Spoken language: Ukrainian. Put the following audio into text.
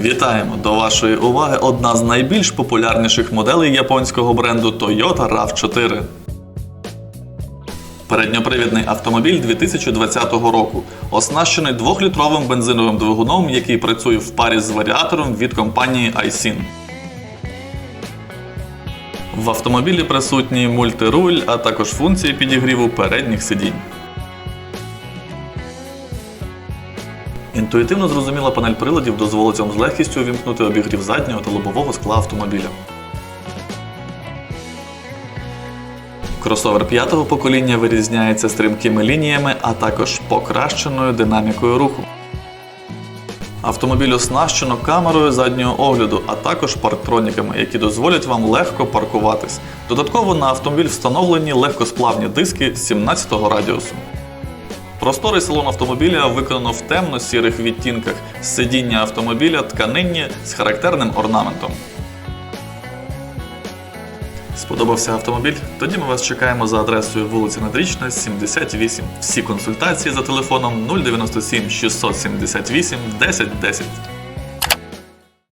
Вітаємо до вашої уваги одна з найбільш популярніших моделей японського бренду Toyota RAV4. Передньопривідний автомобіль 2020 року, оснащений 2-літровим бензиновим двигуном, який працює в парі з варіатором від компанії iSyn. В автомобілі присутній мультируль, а також функції підігріву передніх сидінь. Інтуїтивно зрозуміла панель приладів дозволить вам з легкістю увімкнути обігрів заднього та лобового скла автомобіля. Кросовер п'ятого покоління вирізняється стрімкими лініями, а також покращеною динамікою руху. Автомобіль оснащено камерою заднього огляду, а також парктроніками, які дозволять вам легко паркуватись. Додатково на автомобіль встановлені легкосплавні диски 17-го радіусу. Просторий салон автомобіля виконано в темно-сірих відтінках. Сидіння автомобіля тканинні з характерним орнаментом. Сподобався автомобіль? Тоді ми вас чекаємо за адресою вулиця Надрічна, 78. Всі консультації за телефоном 097 678 1010.